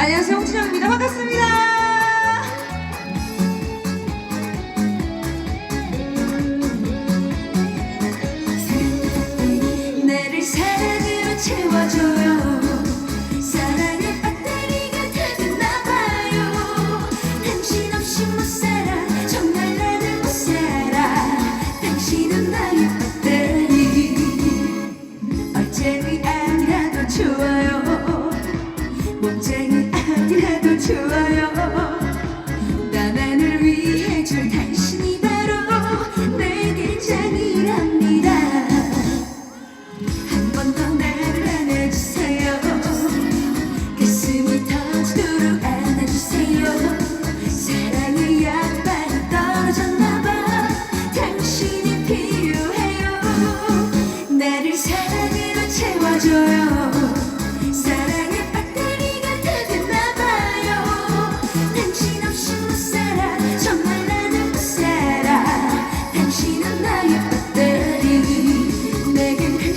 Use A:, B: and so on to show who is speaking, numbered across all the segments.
A: 안녕하세요 홍진영입니다. 반갑습니다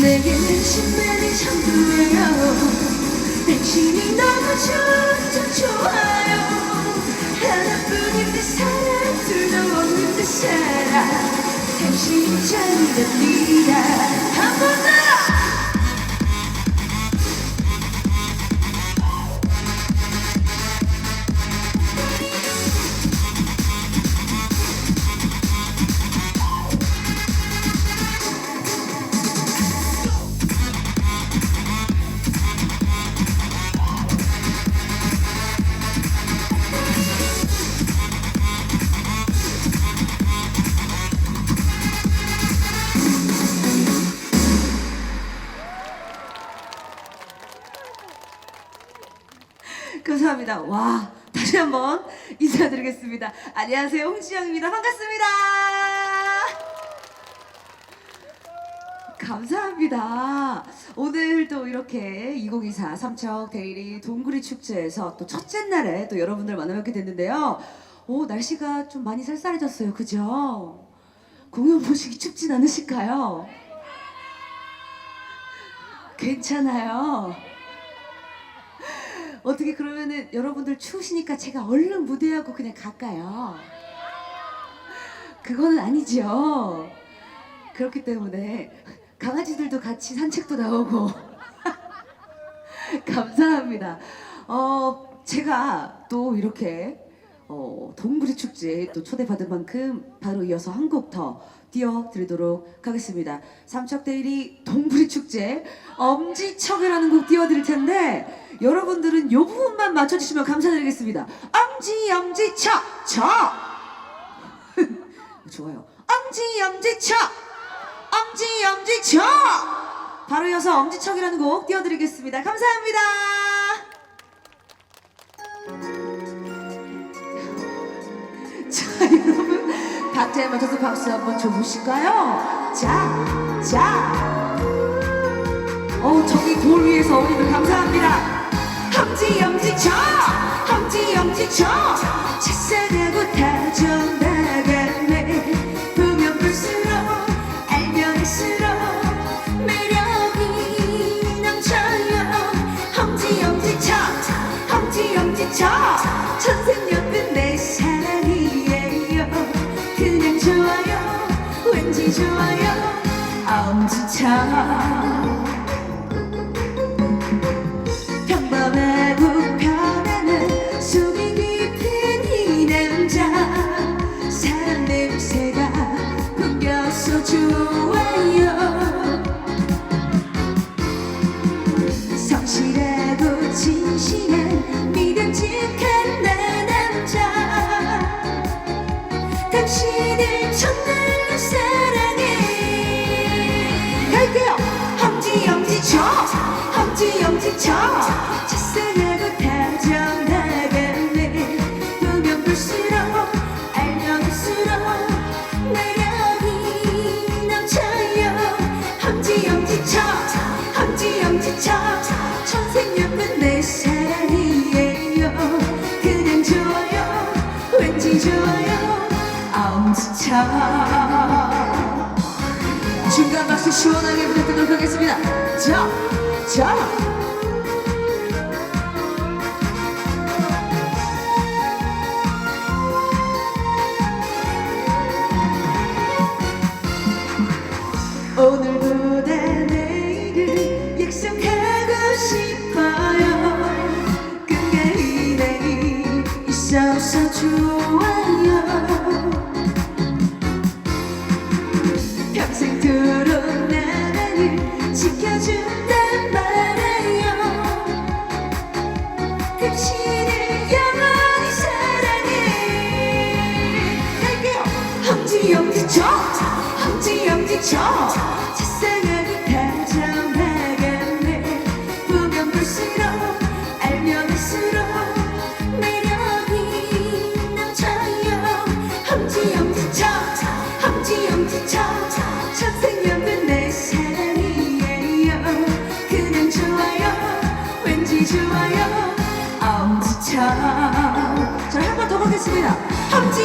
A: 내게 당신만이 전부예요. 당신이 너무 좋아 좀 좋아요. 하 나뿐인 내 사랑 둘도 없는 내 사랑 당신이 짱이랍니다 한번 더! 감사합니다. 와, 다시 한번 인사드리겠습니다. 안녕하세요. 홍지영입니다. 반갑습니다. 감사합니다. 오늘 또 이렇게 2024 삼척 데이리 동구리 축제에서 또 첫째 날에 또 여러분들 만나뵙게 됐는데요. 오, 날씨가 좀 많이 쌀쌀해졌어요. 그죠? 공연 보시기 춥진 않으실까요? 괜찮아요. 어떻게 그러면은 여러분들 추우시니까 제가 얼른 무대하고 그냥 갈까요? 그거는 아니죠. 그렇기 때문에 강아지들도 같이 산책도 나오고 감사합니다. 어 제가 또 이렇게 어, 동부리 축제에 또 초대받은 만큼 바로 이어서 한 곡 더 띄워드리도록 하겠습니다. 삼척데이리 동부리 축제 엄지척이라는 곡 띄워드릴 텐데 여러분들은 요 부분만 맞춰주시면 감사드리겠습니다. 엄지 엄지 척 척 좋아요. 엄지 엄지 척 엄지 엄지 척 바로 이어서 엄지척이라는 곡 띄워드리겠습니다. 감사합니다. 자 여러분 박자에 맞춰서 박수 한번 줘보실까요? 자, 자. 어 저기 돌 위에서 어머님들 감사합니다. 엄지 쳐, 엄지 쳐. 첫사하고 다져나 엄 쳐. 첫사랑하고 다정다감해 보면 볼수록 알면 볼수록 매력이 넘쳐요. 엄지 쳐. 엄지 쳐. 천생연분 내 사랑이에요. 그냥 좋아요. 왠지 좋아요. 엄지쳐. 중간 박수 시원하게 부탁드리도록 하겠습니다. 자, 자 평생토록 나를 지켜준단 말이에요. 당신을 영원히 사랑해. 갈게요. 엄지 엄지 쳐 엄지 엄지 쳐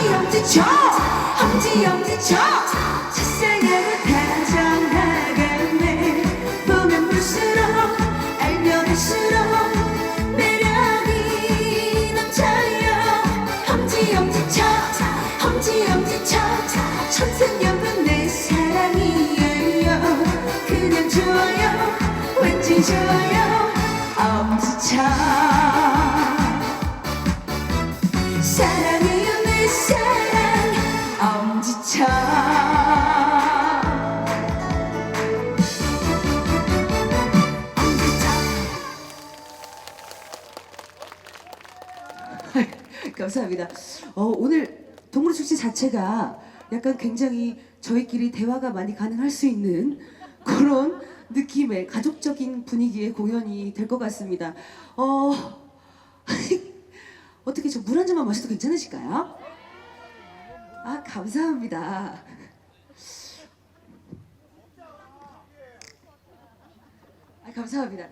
A: 엄지 엄지쳐. 엄지 엄지쳐. 첫사랑하고 다정다감해 보면 볼수록 알면 할수록 매력이 넘쳐요. 엄지 엄지쳐. 엄지 엄지쳐. 천생연분 내 사랑이에요. 그냥 좋아요 왠지 좋아요. 엄지쳐. 사랑해요 엄지쳐 감사합니다. 어, 오늘 동물의 축제 자체가 약간 굉장히 저희끼리 대화가 많이 가능할 수 있는 그런 느낌의 가족적인 분위기의 공연이 될 것 같습니다. 어, 어떻게 저 물 한 잔만 마셔도 괜찮으실까요? 아, 감사합니다. 아, 감사합니다.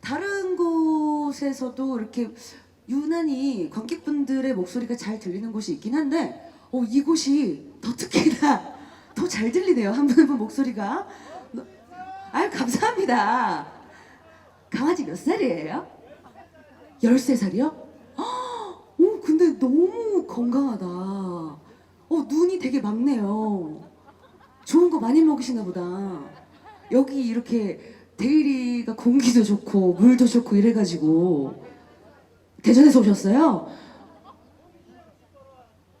A: 다른 곳에서도 이렇게 유난히 관객분들의 목소리가 잘 들리는 곳이 있긴 한데 어, 이곳이 더 특히나 더 잘 들리네요. 한 분 한 분 목소리가. 아유 감사합니다. 강아지 몇 살이에요? 13살이요? 오 근데 너무 건강하다. 어 눈이 되게 맑네요. 좋은 거 많이 먹으시나 보다. 여기 이렇게 데일리가 공기도 좋고 물도 좋고 이래가지고 대전에서 오셨어요?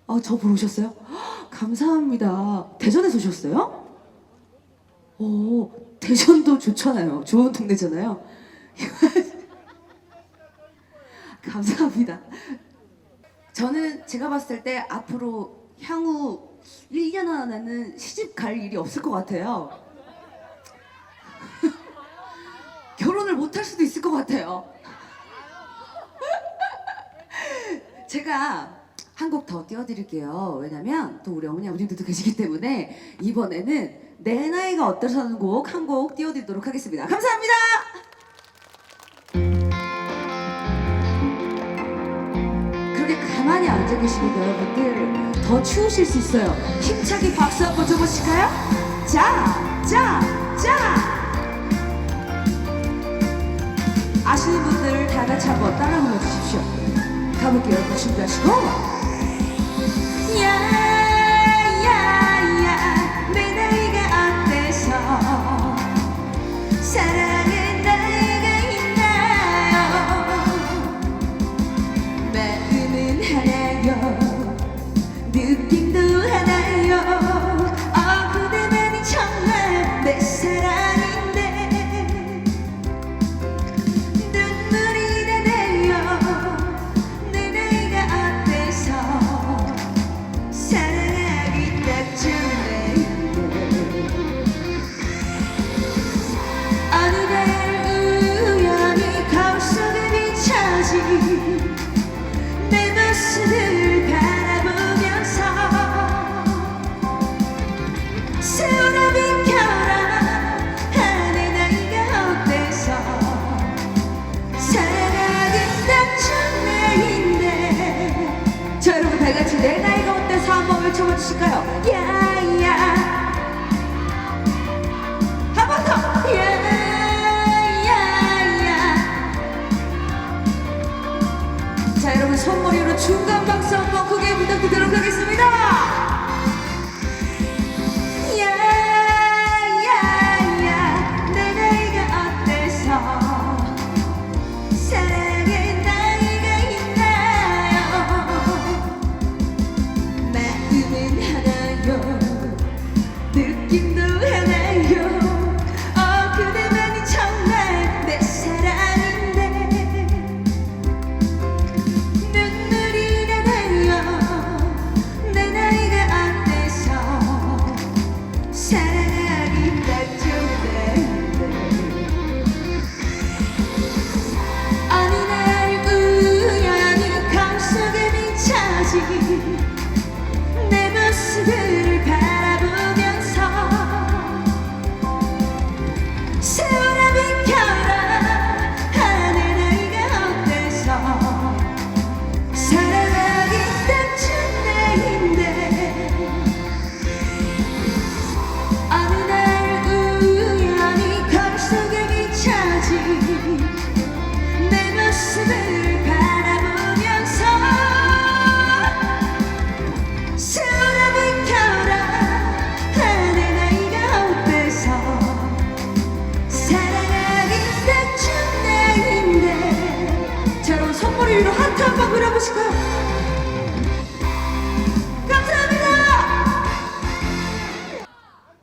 A: 아, 저 보러 오셨어요? 헉, 감사합니다. 대전에서 오셨어요? 오, 대전도 좋잖아요. 좋은 동네잖아요. 감사합니다. 저는 제가 봤을 때 앞으로 향후 1년 안에는 시집 갈 일이 없을 것 같아요. 결혼을 못 할 수도 있을 것 같아요. 제가 한 곡 더 띄워드릴게요. 왜냐면 또 우리 어머니 아버님들도 계시기 때문에 이번에는 내 나이가 어떠서는 곡 한 곡 띄워드리도록 하겠습니다. 감사합니다. 가만히 앉아 계시면 여러분들 더 추우실 수 있어요. 힘차게 박수 한번 줘보실까요? 자, 자, 자. 아시는 분들 다 같이 한번 따라 불러주십시오. 가볼게요. 준비하시고. 야야야